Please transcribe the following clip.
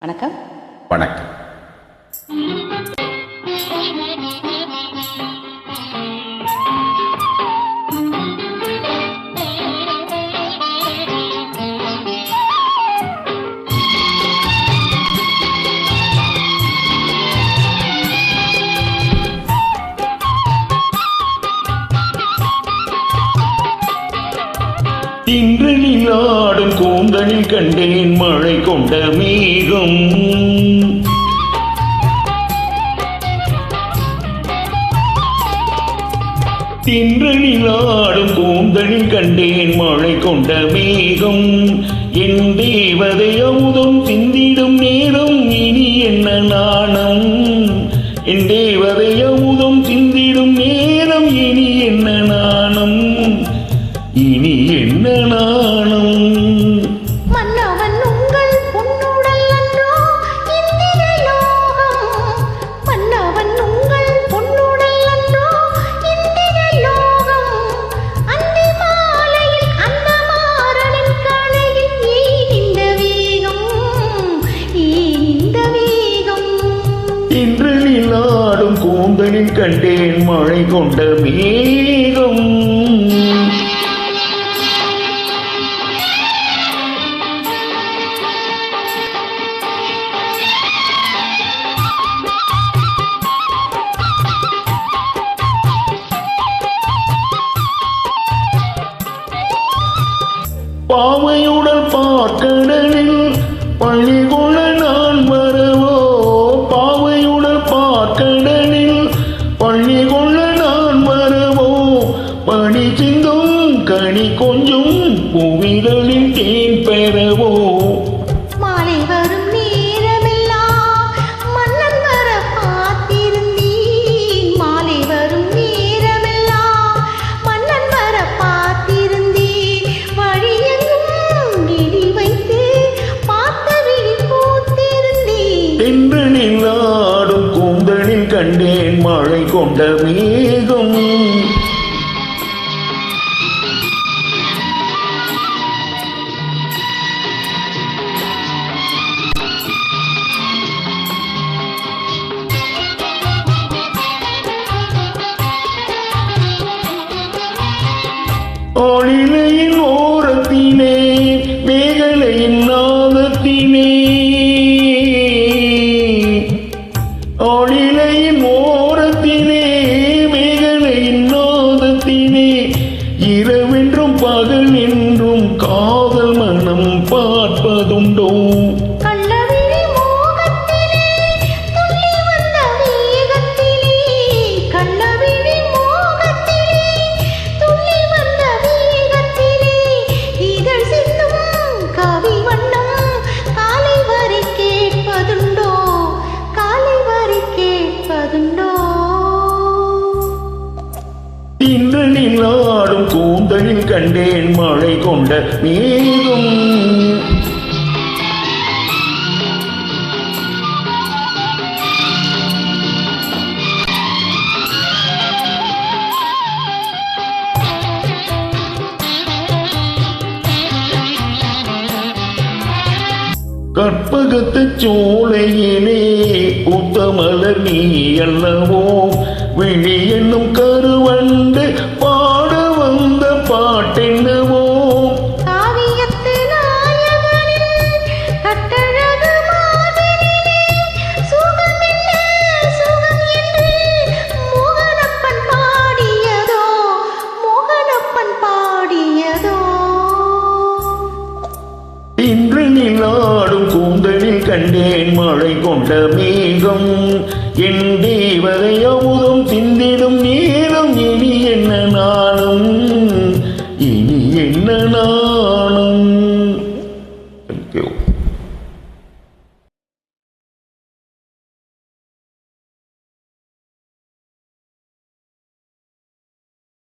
வணக்கம். வணக்கம். இன்று நீலாடும் கூந்தலில் கண்டேன் மழை கொண்ட மேகம். இன்று நீலாடும் கூந்தலில் கண்டேன் மழை கொண்ட மேகம். என் தேவதை அமுதம் சிந்திடும் நேரம் இனி என்ன நாணம்? என் தேவதை நின்று நிலாடும் கூந்தலில் கண்டேன் மழை கொண்ட மேகம். பாவையுடன் பார்க்கடலில் பள்ளி பணி சிந்தும் கனி கொஞ்சம் புவிகளில் தேன் பெறவோ? மாலை வரும் நேரமெல்லாம் மன்னன் வர காத்திருந்தேன் மாலை வரும் நேரமெல்லாம் மன்னன் வர காத்திருந்தேன் வழியெங்கும் விழி வைத்து பார்த்த விழி பூத்திருந்தேன் கூந்தலில் கண்டேன் மழை கொண்ட மேகம். ஆளிலையின் ஓரத்தினே மேகலையின் நாதத்தினே. ஆளிலையின் ஓரத்தினே மேகலையின் நாதத்தினே. இரவென்றும் பகல் என்றும் காதல் மனம் பார்ப்பதுண்டோ? இன்று நிலாடும் கூந்தலில் கண்டேன் மழை கொண்ட மேகம் கற்பகத்து சோலையிலே உத்தமலர் நீ அல்லவோ? விழி என்னும் கருவ கண்டேன் மழை கொண்ட மேகம் என் தேவதை